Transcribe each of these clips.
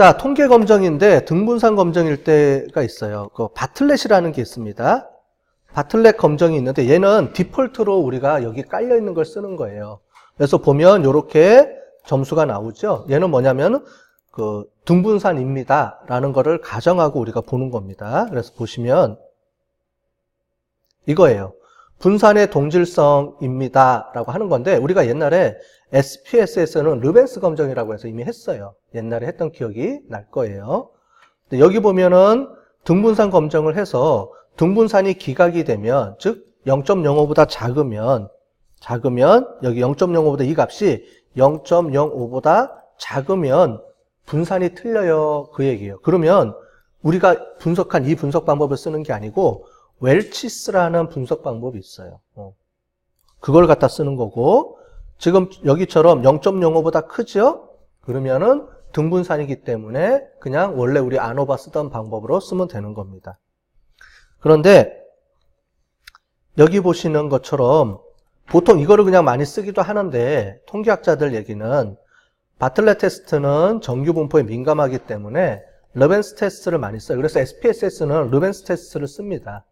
자, 통계 검정인데 등분산 검정일 때가 있어요. 그 바틀렛이라는 게 있습니다. 바틀렛 검정이 있는데 얘는 디폴트로 우리가 여기 깔려 있는 걸 쓰는 거예요. 그래서 보면 이렇게 점수가 나오죠. 얘는 뭐냐면 그 등분산입니다라는 거를 가정하고 우리가 보는 겁니다. 그래서 보시면 이거예요. 분산의 동질성입니다 라고 하는 건데 우리가 옛날에 SPSS는 르벤스 검정이라고 해서 이미 했어요. 옛날에 했던 기억이 날 거예요. 여기 보면은 등분산 검정을 해서 등분산이 기각이 되면 즉 0.05보다 작으면 작으면 여기 0.05보다 이 값이 0.05보다 작으면 분산이 틀려요 그 얘기예요. 그러면 우리가 분석한 이 분석 방법을 쓰는 게 아니고 웰치스라는 분석 방법이 있어요. 어. 그걸 갖다 쓰는 거고 지금 여기처럼 0.05보다 크죠? 그러면은 등분산이기 때문에 그냥 원래 우리 아노바 쓰던 방법으로 쓰면 되는 겁니다. 그런데 여기 보시는 것처럼 보통 이거를 그냥 많이 쓰기도 하는데 통계학자들 얘기는 바틀렛 테스트는 정규 분포에 민감하기 때문에 르벤스 테스트를 많이 써요. 그래서 SPSS는 르벤스 테스트를 씁니다.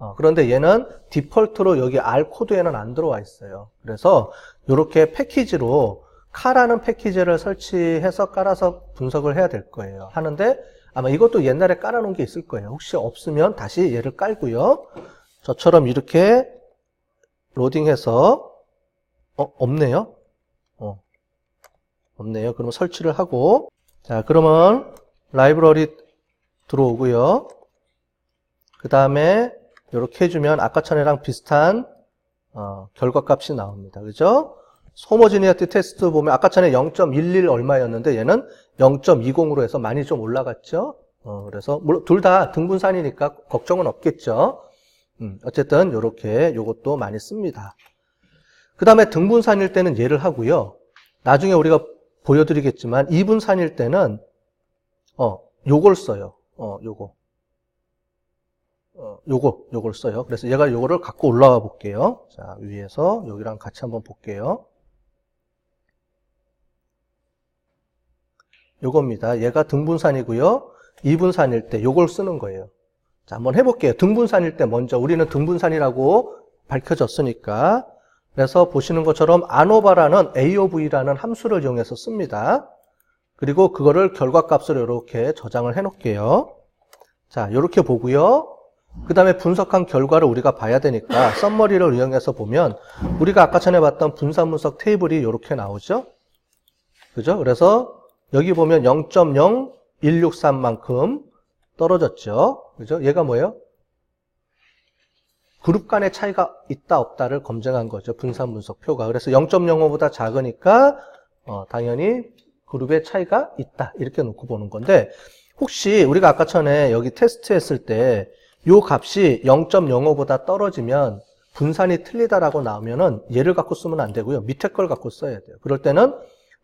어, 그런데 얘는 디폴트로 여기 R 코드에는 안 들어와 있어요. 그래서 이렇게 패키지로 카라는 패키지를 설치해서 깔아서 분석을 해야 될 거예요. 하는데 아마 이것도 옛날에 깔아놓은 게 있을 거예요. 혹시 없으면 다시 얘를 깔고요. 저처럼 이렇게 로딩해서 어 없네요. 어 없네요. 그러면 설치를 하고 자 그러면 라이브러리 들어오고요. 그 다음에 이렇게 해주면 아까 전에랑 비슷한 어, 결과값이 나옵니다. 그죠? 소모지니어티 테스트 보면 아까 전에 0.11 얼마였는데 얘는 0.20으로 해서 많이 좀 올라갔죠. 어, 그래서 둘 다 등분산이니까 걱정은 없겠죠. 음, 어쨌든 이렇게 이것도 많이 씁니다. 그 다음에 등분산일 때는 얘를 하고요. 나중에 우리가 보여드리겠지만 이분산일 때는 어 요걸 써요. 어 요거. 어, 요거, 요걸 써요. 그래서 얘가 요거를 갖고 올라가 볼게요. 자, 위에서 여기랑 같이 한번 볼게요. 요겁니다. 얘가 등분산이고요. 이분산일 때 요걸 쓰는 거예요. 자, 한번 해볼게요. 등분산일 때 먼저 우리는 등분산이라고 밝혀졌으니까 그래서 보시는 것처럼 아노바라는 AOV라는 함수를 이용해서 씁니다. 그리고 그거를 결과값으로 이렇게 저장을 해 놓을게요. 자, 이렇게 보고요. 그 다음에 분석한 결과를 우리가 봐야 되니까 썸머리를 이용해서 보면 우리가 아까 전에 봤던 분산 분석 테이블이 이렇게 나오죠. 그죠? 그래서 여기 보면 0.0163만큼 떨어졌죠. 그죠? 얘가 뭐예요? 그룹 간의 차이가 있다 없다를 검증한 거죠. 분산 분석 표가. 그래서 0.05보다 작으니까 어, 당연히 그룹의 차이가 있다. 이렇게 놓고 보는 건데 혹시 우리가 아까 전에 여기 테스트 했을 때 이 값이 0.05보다 떨어지면 분산이 틀리다라고 나오면은 얘를 갖고 쓰면 안 되고요. 밑에 걸 갖고 써야 돼요. 그럴 때는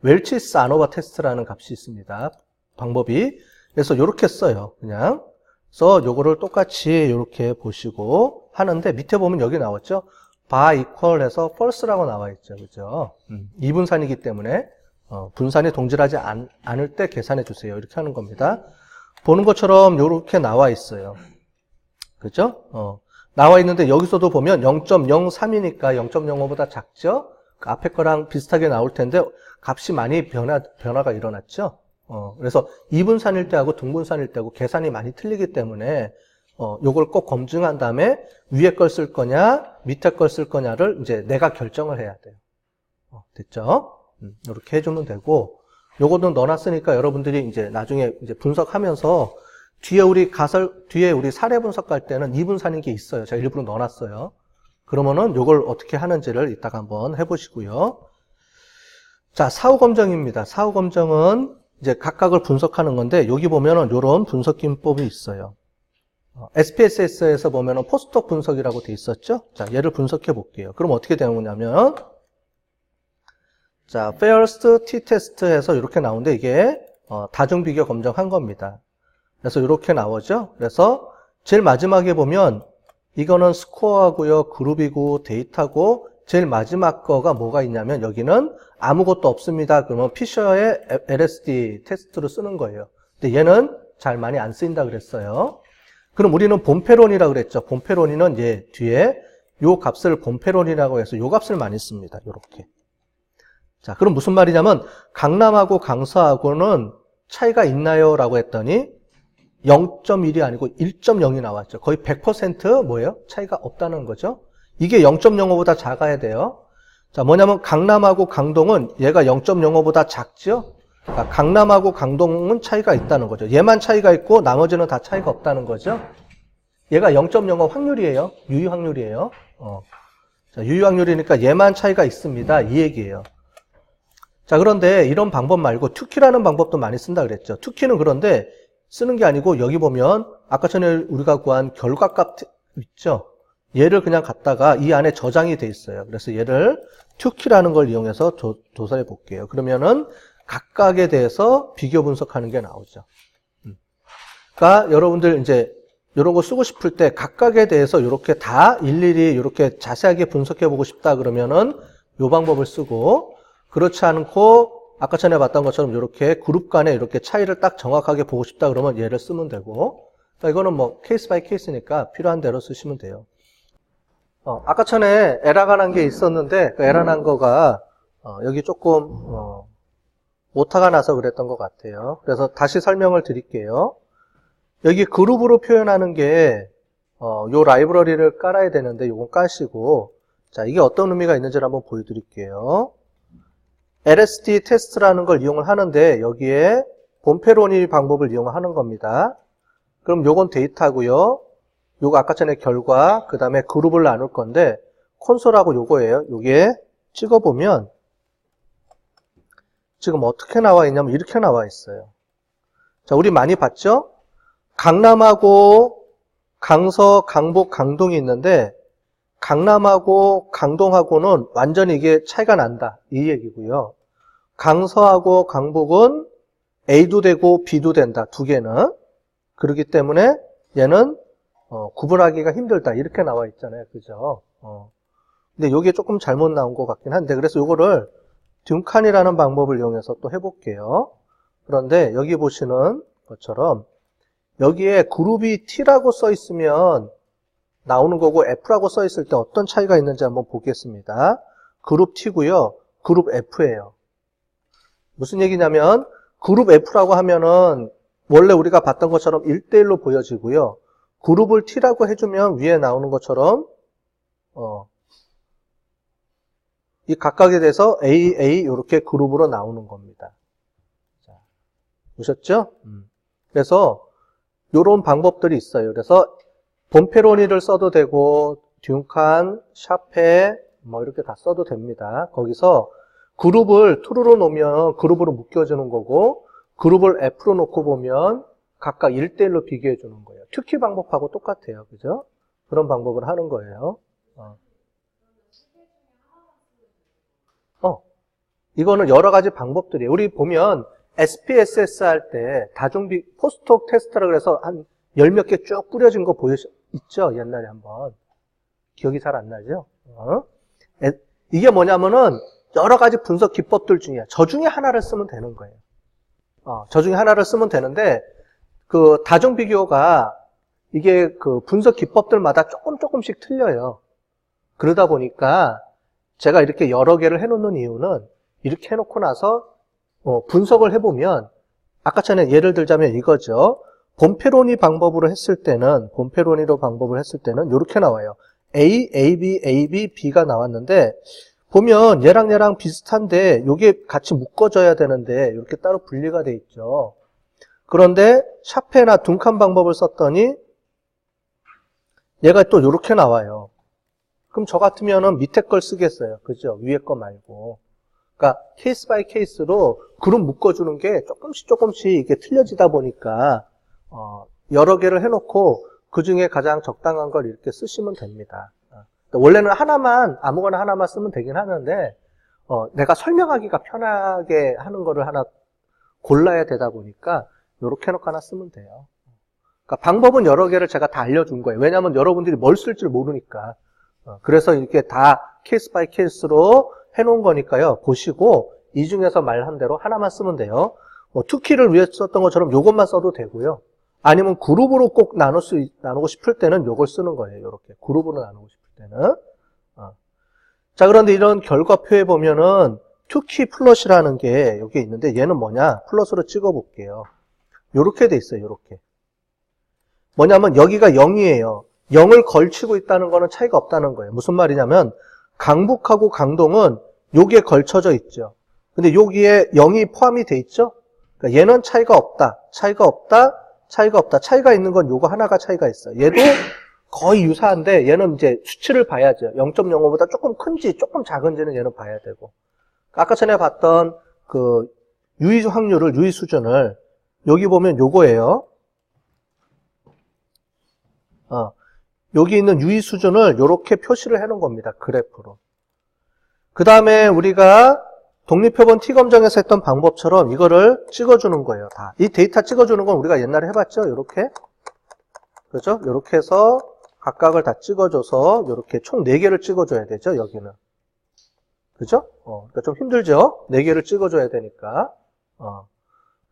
웰치스 아노바 테스트라는 값이 있습니다. 방법이. 그래서 이렇게 써요. 그냥. 그래서 요거를 똑같이 이렇게 보시고 하는데 밑에 보면 여기 나왔죠. 바 이퀄 해서 false라고 나와 있죠. 그죠? 음, 이분산이기 때문에 어, 분산이 동질하지 않, 않을 때 계산해 주세요. 이렇게 하는 겁니다. 보는 것처럼 이렇게 나와 있어요. 그죠? 어, 나와 있는데 여기서도 보면 0.03이니까 0.05보다 작죠? 그 앞에 거랑 비슷하게 나올 텐데 값이 많이 변화, 변화가 일어났죠? 어, 그래서 이분산일 때하고 등분산일 때하고 계산이 많이 틀리기 때문에 어, 요걸 꼭 검증한 다음에 위에 걸 쓸 거냐, 밑에 걸 쓸 거냐를 이제 내가 결정을 해야 돼요. 어, 됐죠? 음, 이렇게 해주면 되고, 요거는 넣어놨으니까 여러분들이 이제 나중에 이제 분석하면서 뒤에 우리 가설, 뒤에 우리 사례 분석할 때는 이분산인 게 있어요. 제가 일부러 넣어놨어요. 그러면은 요걸 어떻게 하는지를 이따가 한번 해보시고요. 자, 사후 검정입니다. 사후 검정은 이제 각각을 분석하는 건데 여기 보면은 이런 분석 기법이 있어요. SPSS에서 보면은 포스톡 분석이라고 돼 있었죠? 자, 얘를 분석해 볼게요. 그럼 어떻게 되는 거냐면 자, first t-test에서 이렇게 나오는데 이게 어, 다중 비교 검정한 겁니다. 그래서 이렇게 나오죠. 그래서 제일 마지막에 보면 이거는 스코어하고요, 그룹이고 데이터고 제일 마지막 거가 뭐가 있냐면 여기는 아무것도 없습니다. 그러면 피셔의 LSD 테스트로 쓰는 거예요. 근데 얘는 잘 많이 안 쓰인다 그랬어요. 그럼 우리는 본페론이라고 그랬죠. 본페론이는 얘 뒤에 요 값을 본페론이라고 해서 요 값을 많이 씁니다. 요렇게. 자, 그럼 무슨 말이냐면 강남하고 강서하고는 차이가 있나요? 라고 했더니 0.1이 아니고 1.0이 나왔죠. 거의 100% 뭐예요? 차이가 없다는 거죠. 이게 0.05보다 작아야 돼요. 자, 뭐냐면 강남하고 강동은 얘가 0.05보다 작죠? 그러니까 강남하고 강동은 차이가 있다는 거죠. 얘만 차이가 있고 나머지는 다 차이가 없다는 거죠. 얘가 0.05 확률이에요. 유효 확률이에요. 어. 자, 유효 확률이니까 얘만 차이가 있습니다. 이 얘기예요. 자, 그런데 이런 방법 말고 투키라는 방법도 많이 쓴다 그랬죠. 투키는 그런데 쓰는 게 아니고 여기 보면 아까 전에 우리가 구한 결과값 있죠. 얘를 그냥 갖다가 이 안에 저장이 돼 있어요. 그래서 얘를 투키라는 걸 이용해서 조, 조사해 볼게요. 그러면은 각각에 대해서 비교 분석하는 게 나오죠. 음. 그러니까 여러분들 이제 이런 거 쓰고 싶을 때 각각에 대해서 이렇게 다 일일이 이렇게 자세하게 분석해 보고 싶다 그러면은 이 방법을 쓰고 그렇지 않고 아까 전에 봤던 것처럼 이렇게 그룹 간에 이렇게 차이를 딱 정확하게 보고 싶다 그러면 얘를 쓰면 되고 그러니까 이거는 뭐 케이스 바이 케이스니까 필요한 대로 쓰시면 돼요. 어, 아까 전에 에라가 난 게 있었는데 그 에라 난 거가 어, 여기 조금 어, 오타가 나서 그랬던 것 같아요. 그래서 다시 설명을 드릴게요. 여기 그룹으로 표현하는 게 어, 요 라이브러리를 깔아야 되는데 요건 까시고 자 이게 어떤 의미가 있는지를 한번 보여드릴게요. LST 테스트라는 걸 이용을 하는데 여기에 본페로니 방법을 이용하는 겁니다. 그럼 요건 데이터고요. 요거 아까 전에 결과, 그 다음에 그룹을 나눌 건데 콘솔하고 요거예요. 요게 찍어보면 지금 어떻게 나와 있냐면 이렇게 나와 있어요. 자, 우리 많이 봤죠? 강남하고 강서, 강북, 강동이 있는데 강남하고 강동하고는 완전히 이게 차이가 난다. 이 얘기고요. 강서하고 강북은 A도 되고 B도 된다. 두 개는. 그렇기 때문에 얘는 어, 구분하기가 힘들다. 이렇게 나와 있잖아요. 그죠? 어. 근데 이게 조금 잘못 나온 것 같긴 한데 그래서 이거를 듀칸이라는 방법을 이용해서 또 해볼게요. 그런데 여기 보시는 것처럼 여기에 그룹이 T라고 써 있으면 나오는 거고 F라고 써 있을 때 어떤 차이가 있는지 한번 보겠습니다. 그룹 T고요. 그룹 F예요. 무슨 얘기냐면 그룹 F라고 하면은 원래 우리가 봤던 것처럼 1대1로 보여지고요. 그룹을 T라고 해주면 위에 나오는 것처럼 어, 이 각각에 대해서 A, A 이렇게 그룹으로 나오는 겁니다. 자, 보셨죠? 음. 그래서 이런 방법들이 있어요. 그래서 본페로니를 써도 되고 듀칸, 샤페 뭐 이렇게 다 써도 됩니다. 거기서 그룹을 true로 놓으면 그룹으로 묶여주는 거고 그룹을 F로 놓고 보면 각각 1대1로 비교해 주는 거예요. 특히 방법하고 똑같아요. 그죠? 그런 방법을 하는 거예요. 어. 어. 이거는 여러 가지 방법들이에요. 우리 보면 SPSS 할 때 다중비 포스톡 테스트라 그래서 한 열 몇 개 쭉 뿌려진 거 보셨 있죠? 옛날에 한번. 기억이 잘 안 나죠? 어? 에, 이게 뭐냐면은 여러 가지 분석 기법들 중에 저 중에 하나를 쓰면 되는 거예요. 어, 저 중에 하나를 쓰면 되는데 그 다중 비교가 이게 그 분석 기법들마다 조금 조금씩 틀려요. 그러다 보니까 제가 이렇게 여러 개를 해놓는 이유는 이렇게 해놓고 나서 어, 분석을 해보면 아까 전에 예를 들자면 이거죠. 본페로니 방법으로 했을 때는 본페로니로 방법을 했을 때는 이렇게 나와요. A, A, B, A, B, B가 나왔는데 보면 얘랑 얘랑 비슷한데 이게 같이 묶어져야 되는데 이렇게 따로 분리가 돼 있죠. 그런데 샤페나 둔칸 방법을 썼더니 얘가 또 이렇게 나와요. 그럼 저 같으면은 밑에 걸 쓰겠어요. 그죠? 위에 거 말고. 그러니까 케이스 바이 케이스로 그룹 묶어주는 게 조금씩 조금씩 이게 틀려지다 보니까 어, 여러 개를 해놓고 그 중에 가장 적당한 걸 이렇게 쓰시면 됩니다. 어, 원래는 하나만 아무거나 하나만 쓰면 되긴 하는데 어, 내가 설명하기가 편하게 하는 거를 하나 골라야 되다 보니까 이렇게 해놓고 하나 쓰면 돼요. 그러니까 방법은 여러 개를 제가 다 알려준 거예요. 왜냐하면 여러분들이 뭘 쓸 줄 모르니까. 어, 그래서 이렇게 다 케이스 바이 케이스로 해놓은 거니까요. 보시고 이 중에서 말한 대로 하나만 쓰면 돼요. 뭐 투키를 위해 썼던 것처럼 요것만 써도 되고요. 아니면 그룹으로 꼭 나눌 수 있- 나누고 싶을 때는 요걸 쓰는 거예요. 이렇게 그룹으로 나누고 싶을 때는. 어. 자 그런데 이런 결과표에 보면은 투키 플러스라는 게 여기 있는데 얘는 뭐냐? 플러스로 찍어 볼게요. 요렇게 돼 있어요. 요렇게. 뭐냐면 여기가 0이에요. 0을 걸치고 있다는 거는 차이가 없다는 거예요. 무슨 말이냐면 강북하고 강동은 요게 걸쳐져 있죠. 근데 여기에 0이 포함이 돼 있죠? 그러니까 얘는 차이가 없다. 차이가 없다. 차이가 없다. 차이가 있는 건 요거 하나가 차이가 있어요. 얘도 거의 유사한데 얘는 이제 수치를 봐야죠. 0.05보다 조금 큰지 조금 작은지는 얘는 봐야 되고. 아까 전에 봤던 그 유의 확률을 유의 수준을 여기 보면 요거예요. 어, 여기 있는 유의 수준을 이렇게 표시를 해 놓은 겁니다. 그래프로. 그 다음에 우리가 독립표본 T 검정에서 했던 방법처럼 이거를 찍어주는 거예요. 다. 이 데이터 찍어주는 건 우리가 옛날에 해봤죠? 이렇게. 그죠? 이렇게 해서 각각을 다 찍어줘서 이렇게 총 4개를 찍어줘야 되죠? 여기는. 그죠? 어, 그러니까 좀 힘들죠? 4개를 찍어줘야 되니까. 어,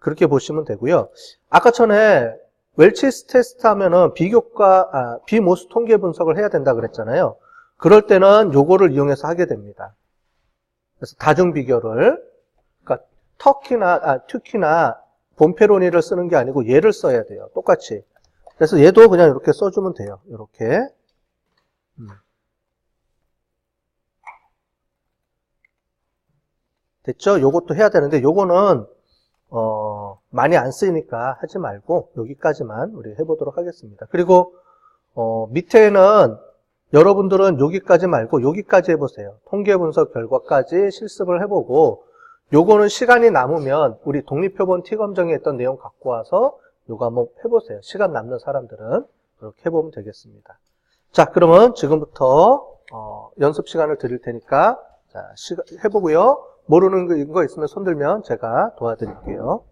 그렇게 보시면 되고요. 아까 전에 웰치스 테스트 하면은 비교과, 아, 비모수 통계 분석을 해야 된다 그랬잖아요. 그럴 때는 요거를 이용해서 하게 됩니다. 그래서 다중 비교를, 그러니까 터키나, 아, 튜키나 본페로니를 쓰는 게 아니고 얘를 써야 돼요. 똑같이. 그래서 얘도 그냥 이렇게 써주면 돼요. 이렇게. 음. 됐죠? 요것도 해야 되는데 요거는 어, 많이 안 쓰이니까 하지 말고 여기까지만 우리 해보도록 하겠습니다. 그리고 어, 밑에는 여러분들은 여기까지 말고 여기까지 해보세요. 통계 분석 결과까지 실습을 해보고 요거는 시간이 남으면 우리 독립표본 T 검정에 했던 내용 갖고 와서 요거 한번 해보세요. 시간 남는 사람들은 그렇게 해보면 되겠습니다. 자, 그러면 지금부터 어, 연습 시간을 드릴 테니까 자, 시간 해보고요. 모르는 거 있으면 손 들면 제가 도와드릴게요.